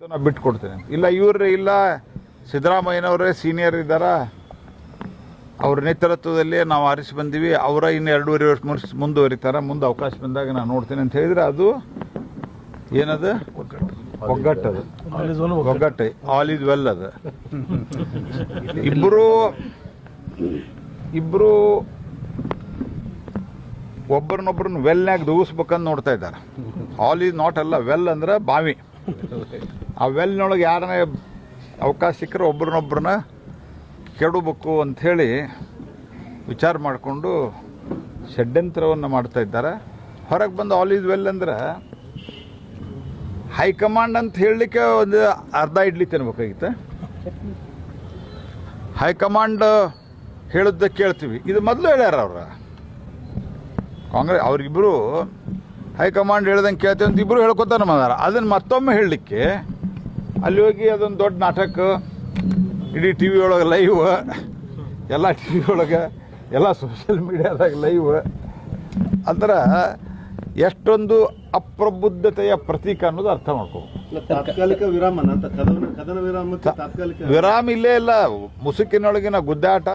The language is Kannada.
ಬಿಟ್ಟು ಬಿಟ್ಕೊಡ್ತೇನೆ. ಇಲ್ಲ ಇವ್ರೇ ಇಲ್ಲ, ಸಿದ್ದರಾಮಯ್ಯನವರೇ ಸೀನಿಯರ್ ಇದ್ದಾರ? ಅವ್ರ ನೇತೃತ್ವದಲ್ಲಿ ನಾವು ಆರಿಸಿ ಬಂದೀವಿ. ಅವರ ಇನ್ನು ಎರಡೂವರೆ ವರ್ಷ ಮುರ್ಸ್ ಮುಂದುವರಿತಾರೆ. ಮುಂದೆ ಅವಕಾಶ ಬಂದಾಗ ನಾನು ನೋಡ್ತೇನೆ ಅಂತ ಹೇಳಿದರೆ ಅದು ಏನದು? ಒಗ್ಗಟ್ಟದು. ಒಗ್ಗಟ್ಟೆ. ಆಲ್ ಇಸ್ ವೆಲ್ ಅದು. ಇಬ್ಬರು ಇಬ್ಬರು ಒಬ್ಬರನ್ನೊಬ್ಬರನ್ನ ವೆಲ್ನಾಗ ದೂಗಿಸ್ಬೇಕಂತ ನೋಡ್ತಾ ಇದ್ದಾರೆ. ಆಲ್ ಈಸ್ ನಾಟ್ ಅಲ್ಲ ವೆಲ್ ಅಂದ್ರೆ ಬಾವಿ. ಆ ವೆಲ್ನೊಳಗೆ ಯಾರನ್ನೇ ಅವಕಾಶ ಸಿಕ್ಕರೆ ಒಬ್ರನ್ನೊಬ್ರನ್ನ ಕೆಡಬೇಕು ಅಂಥೇಳಿ ವಿಚಾರ ಮಾಡಿಕೊಂಡು ಷಡ್ಯಂತ್ರವನ್ನು ಮಾಡ್ತಾ ಇದ್ದಾರೆ. ಹೊರಗೆ ಬಂದು ಆಲ್ ಈಸ್ ವೆಲ್ ಅಂದ್ರೆ ಹೈಕಮಾಂಡ್ ಅಂತ ಹೇಳಲಿಕ್ಕೆ ಒಂದು ಅರ್ಧ ಇಡ್ಲಿ ತಿನ್ಬೇಕಾಗಿತ್ತು. ಹೈಕಮಾಂಡ್ ಹೇಳಿದ್ದ ಕೇಳ್ತೀವಿ. ಇದು ಮೊದಲು ಹೇಳ್ಯಾರ ಅವ್ರ. ಕಾಂಗ್ರೆಸ್ ಅವ್ರಿಗಿಬ್ಬರು ಹೈಕಮಾಂಡ್ ಹೇಳ್ದಂಗೆ ಕೇಳ್ತೀವಿ ಅಂತ ಇಬ್ಬರು ಹೇಳ್ಕೊತಾರೆ ಬಂದಾರ ಅದನ್ನು ಮತ್ತೊಮ್ಮೆ ಹೇಳಲಿಕ್ಕೆ ಅಲ್ಲಿ ಹೋಗಿ ಅದೊಂದು ದೊಡ್ಡ ನಾಟಕ ಇಡೀ ಟಿ ವಿ ಒಳಗೆ ಲೈವ್ ಎಲ್ಲ ಟಿ ವಿ ಒಳಗೆ ಎಲ್ಲ ಸೋಷಿಯಲ್ ಮೀಡಿಯಾದಾಗ ಲೈವ್ ಅಂದ್ರೆ ಎಷ್ಟೊಂದು ಅಪ್ರಬುದ್ಧತೆಯ ಪ್ರತೀಕ ಅನ್ನೋದು ಅರ್ಥ ಮಾಡ್ಕೋಬೇಕು. ತಾತ್ಕಾಲಿಕ ವಿರಾಮ ಇಲ್ಲೇ ಇಲ್ಲ ಮುಸುಕಿನೊಳಗಿನ ಗುದ್ದಾಟ.